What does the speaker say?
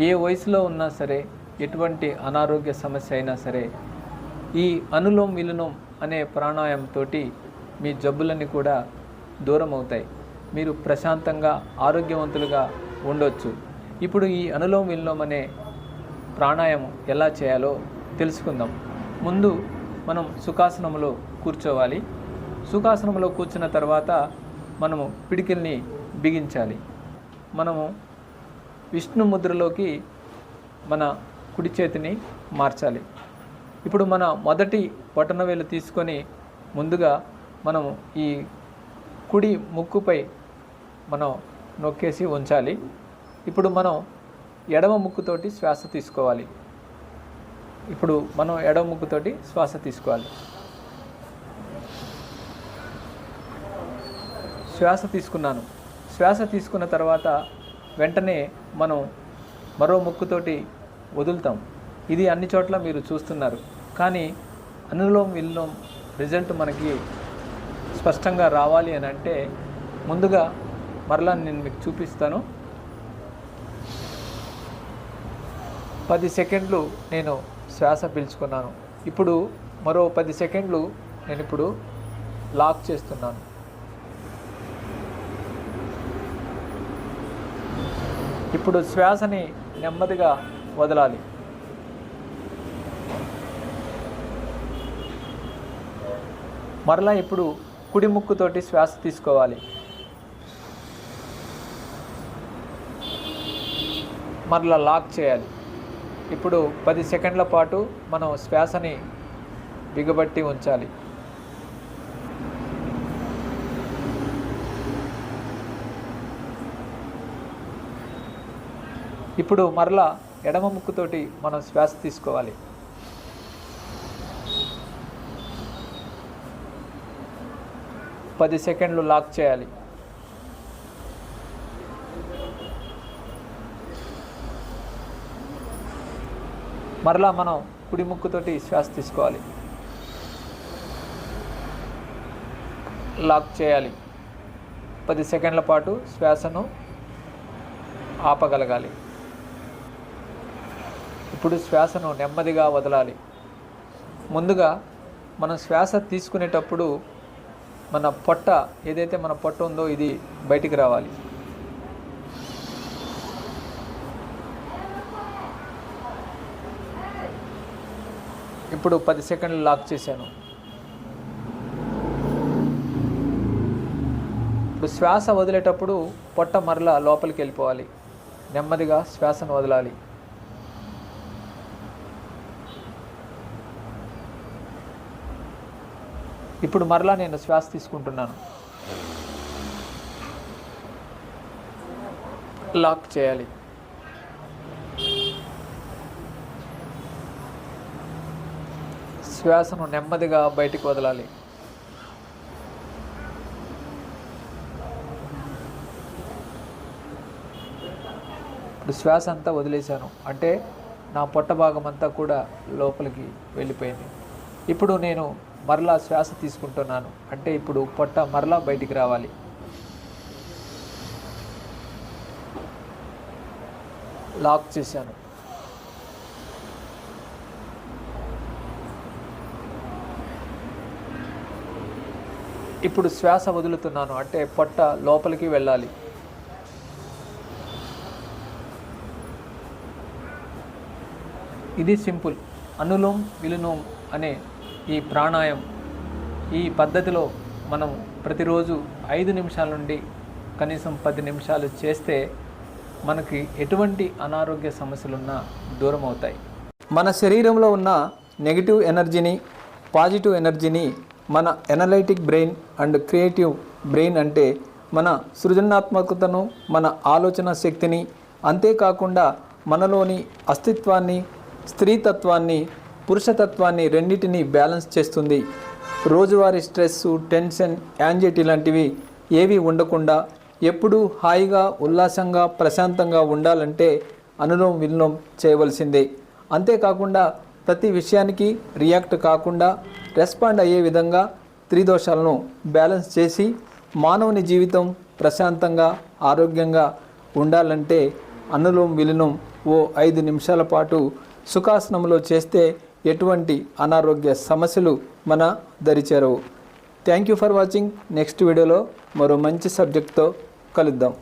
ఏ వయసులో ఉన్నా సరే ఎటువంటి అనారోగ్య సమస్య అయినా సరే ఈ అనులోమ్ విలులోమ్ అనే ప్రాణాయామంతో మీ జబ్బులన్నీ కూడా దూరం అవుతాయి. మీరు ప్రశాంతంగా ఆరోగ్యవంతులుగా ఉండొచ్చు. ఇప్పుడు ఈ అనులోమ్ విలోమ్ అనే ప్రాణాయామం ఎలా చేయాలో తెలుసుకుందాం. ముందు మనం సుఖాసనంలో కూర్చోవాలి. సుఖాసనంలో కూర్చున్న తర్వాత మనము పిడికిల్ని బిగించాలి. మనము విష్ణు ముద్రలోకి మన కుడి చేతిని మార్చాలి. ఇప్పుడు మన మొదటి బొటనవేలు తీసుకొని ముందుగా మనం ఈ కుడి ముక్కుపై మనం నొక్కేసి ఉంచాలి. ఇప్పుడు మనం ఎడమ ముక్కుతోటి శ్వాస తీసుకోవాలి. ఇప్పుడు మనం ఎడమ ముక్కుతోటి శ్వాస తీసుకోవాలి. శ్వాస తీసుకున్నాను. శ్వాస తీసుకున్న తర్వాత వెంటనే మనం మరో ముక్కుతోటి వదులుతాం. ఇది అన్ని చోట్ల మీరు చూస్తున్నారు. కానీ అనులోమ్ విల్లోమ్ రిజల్ట్ మనకి స్పష్టంగా రావాలి అని అంటే ముందుగా మరలా నేను మీకు చూపిస్తాను. పది సెకండ్లు నేను శ్వాస పీల్చుకున్నాను. ఇప్పుడు మరో పది సెకండ్లు నేను ఇప్పుడు లాక్ చేస్తున్నాను. ఇప్పుడు శ్వాసని నెమ్మదిగా వదలాలి. మరలా ఇప్పుడు కుడి ముక్కుతోటి శ్వాస తీసుకోవాలి. మరలా లాక్ చేయాలి. ఇప్పుడు పది సెకండ్ల పాటు మనం శ్వాసని బిగబట్టి ఉంచాలి. ఇప్పుడు మరలా ఎడమ ముక్కుతోటి మనం శ్వాస తీసుకోవాలి. పది సెకండ్లు లాక్ చేయాలి. మరలా మనం కుడి ముక్కుతోటి శ్వాస తీసుకోవాలి. లాక్ చేయాలి. పది సెకండ్ల పాటు శ్వాసను ఆపగలగాలి. ఇప్పుడు శ్వాసను నెమ్మదిగా వదలాలి. ముందుగా మనం శ్వాస తీసుకునేటప్పుడు మన పొట్ట ఏదైతే మన పొట్ట ఉందో ఇది బయటికి రావాలి. ఇప్పుడు పది సెకండ్లు లాక్ చేశాను. ఇప్పుడు శ్వాస వదిలేటప్పుడు పొట్ట మరలా లోపలికి వెళ్ళిపోవాలి. నెమ్మదిగా శ్వాసను వదలాలి. ఇప్పుడు మరలా నేను శ్వాస తీసుకుంటున్నాను. లాక్ చేయాలి. శ్వాసను నెమ్మదిగా బయటికి వదలాలి. ఇప్పుడు శ్వాస అంతా వదిలేశాను. అంటే నా పొట్ట భాగం అంతా కూడా లోపలికి వెళ్ళిపోయింది. ఇప్పుడు నేను మరలా శ్వాస తీసుకుంటున్నాను. అంటే ఇప్పుడు పొట్ట మరలా బయటికి రావాలి. లాక్ చేశాను. ఇప్పుడు శ్వాస వదులుతున్నాను. అంటే పొట్ట లోపలికి వెళ్ళాలి. ఇది సింపుల్. అనులోమ్ విలులోమ్ అనే ఈ ప్రాణాయం ఈ పద్ధతిలో మనం ప్రతిరోజు ఐదు నిమిషాల నుండి కనీసం పది నిమిషాలు చేస్తే మనకి ఎటువంటి అనారోగ్య సమస్యలున్నా దూరం అవుతాయి. మన శరీరంలో ఉన్న నెగిటివ్ ఎనర్జీని పాజిటివ్ ఎనర్జీని మన analytic brain and creative brain అంటే మన సృజనాత్మకతను మన ఆలోచన శక్తిని అంతేకాకుండా మనలోని అస్తిత్వాన్ని స్త్రీతత్వాన్ని పురుషతత్వాన్ని రెండింటినీ బ్యాలెన్స్ చేస్తుంది. రోజువారీ స్ట్రెస్ టెన్షన్ యాంగ్జైటీ లాంటివి ఏవి ఉండకుండా ఎప్పుడూ హాయిగా ఉల్లాసంగా ప్రశాంతంగా ఉండాలంటే అనులోం విలోం చేయవలసిందే. అంతేకాకుండా ప్రతి విషయానికి రియాక్ట్ కాకుండా రెస్పాండ్ అయ్యే విధంగా త్రిదోషాలను బ్యాలెన్స్ చేసి మానవుని జీవితం ప్రశాంతంగా ఆరోగ్యంగా ఉండాలంటే అనులోం విలీనం ఓ ఐదు నిమిషాల పాటు సుఖాసనంలో చేస్తే ఎటువంటి అనారోగ్య సమస్యలు మన దరిచేరవు thank you for watching next వీడియోలో మరో మంచి సబ్జెక్ట్తో కలుద్దాం.